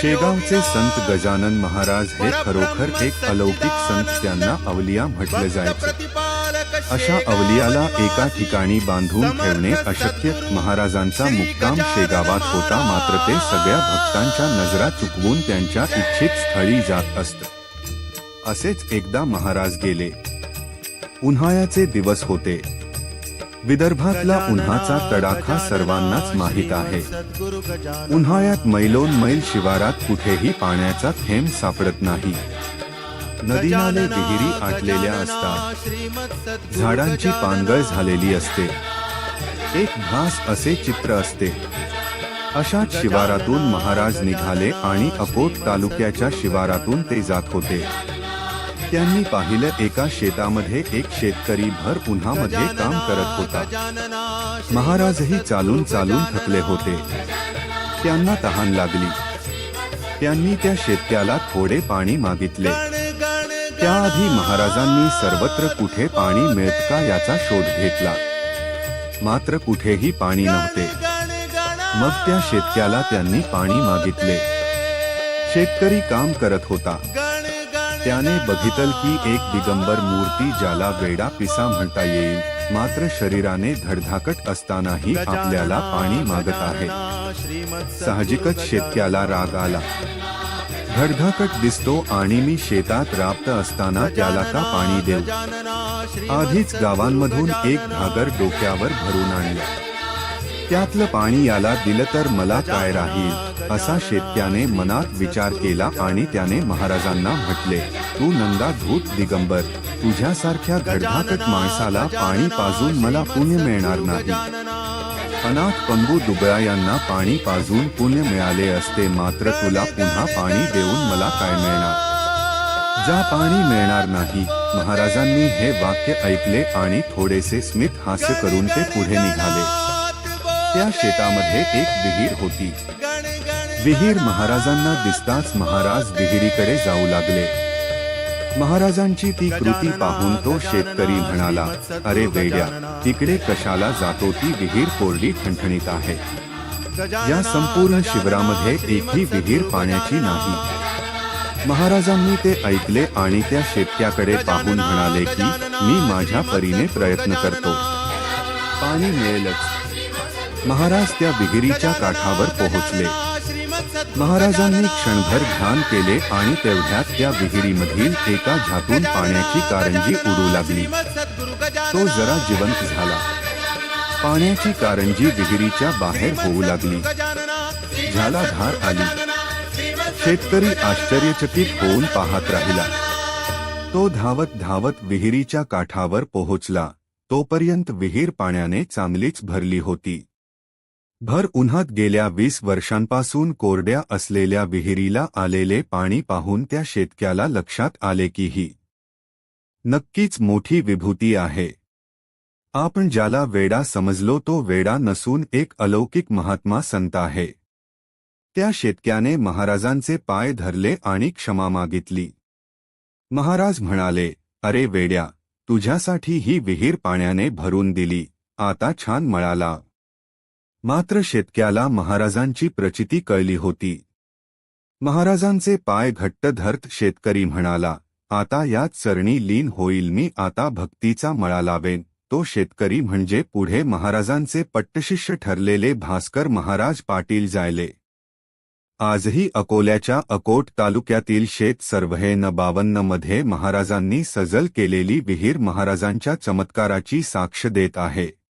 शेगावचे संत गजानन महाराज हे खरोखर एक अलौकिक संत त्यांना अवलिया म्हटले जायचे. अशा अवलियाला एका ठिकाणी बांधून ठेवणे अशक्य. महाराजांचा मुक्काम शेगावात होता मात्र ते सगळ्या भक्तांच्या नजरा चुकवून त्यांच्या इच्छित स्थळी जात असत. असेच एकदा महाराज गेले. उन्हाळ्याचे दिवस होते. विदर्भातला उन्हाचा तडाखा सर्वांनाच माहीत आहे. उन्हाळ्यात मैलोन मैल शिवारात कुठेही पाण्याचा थेंब सापडत नाही. नदी नाले विहिरी आटलेल्या असतात. झाडांची पानगळ झालेली असते. एक घास असे चित्र असते. अशाच शिवारातून महाराज निघाले आणि अकोट तालुक्याच्या शिवारातून ते जात होते. त्यांनी पाहिलं एका शेतामध्ये एक शेतकरी भर उन्हामध्ये काम करत होता. महाराजही चालून चालून थकले होते. त्यांना तहान लागली. त्यांनी त्या शेतक्याला थोडे पाणी मागितले. त्याआधी महाराजांनी सर्वत्र कुठे पाणी मिळत का याचा शोध घेतला. मात्र कुठेही पाणी नव्हते. मग त्या शेतक्याला त्यांनी पाणी मागितले. शेतकरी काम करत होता. त्याने बघितल की एक दिगंबर मूर्ती ज्याला वेडा पिसा म्हणता येईल मात्र शरीराने धडधाकट असतानाही आपल्याला पाणी मागत आहे. साहजिकच शेतक्याला राग आला. धडधाकट दिसतो आणि मी शेतात राबत असताना त्याला का पाणी देऊ? आधीच गावांमधून एक घागर डोक्यावर भरून आणलं. त्यातलं पाणी याला दिलं तर मला काय राहील? असा शेतक्याने मनात विचार केला आणि त्याने महाराजांना म्हटले तू नंदा धूत दिगंबर तुझ्यासारख्या धडधाकट माणसाला पाणी पाजून मला पुण्य मिळणार नाही. अनाथ पंबू दुबळा यांना पाणी पाजून पुण्य मिळाले असते मात्र तुला पुन्हा पाणी देऊन मला काय मिळणार? जा पाणी मिळणार नाही. महाराजांनी हे वाक्य ऐकले आणि थोडेसे स्मित हास्य करून ते पुढे निघाले. त्या शेतामध्ये एक विहीर होती. विहीर महाराजांना दिसताच महाराज विहिरीकडे जाऊ लागले. महाराजांची ती कृती पाहून तो शेतकरी म्हणाला अरे वेड्या तिकडे कशाला जातो? ती विहीर कोरडी ठणठणीत आहे. या संपूर्ण शिबिरामध्ये एकही विहीर पाण्याची नाही. महाराजांनी ते ऐकले आणि त्या शेतक्याकडे पाहून म्हणाले की मी माझ्या परीने प्रयत्न करतो. पाणी मिळेलच. महाराज त्या विहिरीच्या काठावर पोहोचले. महाराजांनी क्षणभर ध्यान केले आणि तेवढ्यात त्या विहिरीमधील एका झाकून पाण्याची कारंजी उडू लागली. तो जरा जिवंत झाला. पाण्याची कारंजी विहिरीच्या बाहेर होऊ लागली. झाला धार आली. शेतकरी आश्चर्यचकित होऊन पाहत राहिला. तो धावत धावत विहिरीच्या काठावर पोहोचला. तोपर्यंत विहीर पाण्याने चांगलीच भरली होती. भर उन्हात गेल्या वीस वर्षांपासून कोरड्या असलेल्या विहिरीला आलेले पाणी पाहून त्या शेतक्याला लक्षात आले की ही नक्कीच मोठी विभूती आहे. आपण ज्याला वेडा समजलो तो वेडा नसून एक अलौकिक महात्मा संत आहे. त्या शेतक्याने महाराजांचे पाय धरले आणि क्षमा मागितली. महाराज म्हणाले अरे वेड्या तुझ्यासाठी ही विहीर पाण्याने भरून दिली. आता छान मळाला. मात्र शेतक्याला महाराजांची प्रचिती कळली होती. महाराजांचे पाय घट्ट धरत शेतकरी म्हणाला आता यात चरणी लीन होईल मी आता भक्तीचा मळा लावेन. तो शेतकरी म्हणजे पुढे महाराजांचे पट्टशिष्य ठरलेले भास्कर महाराज पाटील जायले. आजही अकोल्याच्या अकोट तालुक्यातील शेत सर्वहे न बावन्नमध्ये महाराजांनी सजल केलेली विहीर महाराजांच्या चमत्काराची साक्ष देत आहे.